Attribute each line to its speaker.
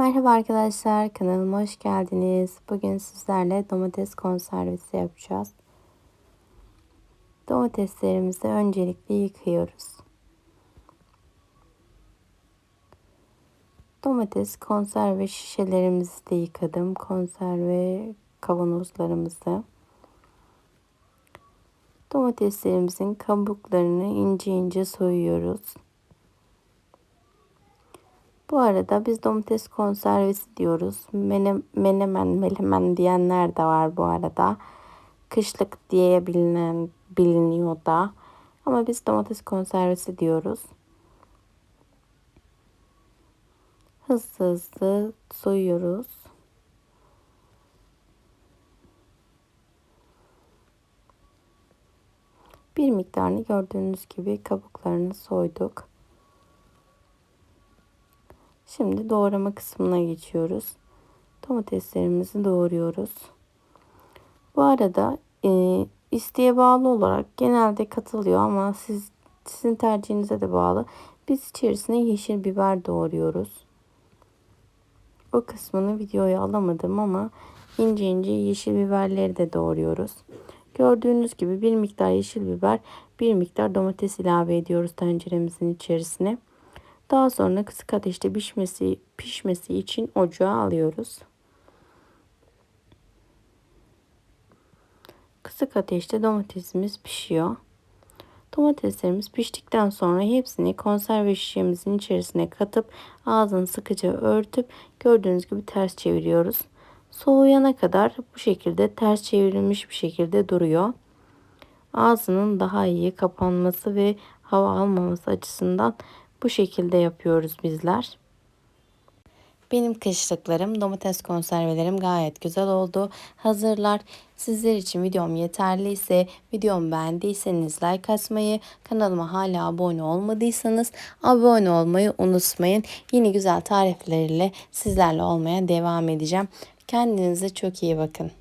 Speaker 1: Merhaba arkadaşlar, kanalıma hoş geldiniz. Bugün sizlerle domates konservesi yapacağız. Domateslerimizi öncelikle yıkıyoruz. Domates konserve şişelerimizi de yıkadım. Konserve kavanozlarımızı. Domateslerimizin kabuklarını ince ince soyuyoruz. Bu arada biz domates konservesi diyoruz. Menem, menemen, melemen diyenler de var bu arada. Kışlık diye bilinen, biliniyor da. Ama biz domates konservesi diyoruz. Hızlı hızlı soyuyoruz. Bir miktarını gördüğünüz gibi kabuklarını soyduk. Şimdi doğrama kısmına geçiyoruz. Domateslerimizi doğruyoruz. Bu arada e, isteğe bağlı olarak genelde katılıyor ama siz sizin tercihinize de bağlı. Biz içerisine yeşil biber doğruyoruz. O kısmını videoya alamadım ama ince ince yeşil biberleri de doğruyoruz. Gördüğünüz gibi bir miktar yeşil biber, bir miktar domates ilave ediyoruz tenceremizin içerisine. Daha sonra kısık ateşte pişmesi, pişmesi için ocağa alıyoruz. Kısık ateşte domatesimiz pişiyor. Domateslerimiz piştikten sonra hepsini konserve şişemizin içerisine katıp ağzını sıkıca örtüp gördüğünüz gibi ters çeviriyoruz. Soğuyana kadar bu şekilde ters çevrilmiş bir şekilde duruyor. Ağzının daha iyi kapanması ve hava almaması açısından bu şekilde yapıyoruz bizler. Benim kışlıklarım, domates konservelerim gayet güzel oldu. Hazırlar. Sizler için videom yeterliyse, videomu beğendiyseniz like atmayı, kanalıma hala abone olmadıysanız abone olmayı unutmayın. Yeni güzel tariflerle sizlerle olmaya devam edeceğim. Kendinize çok iyi bakın.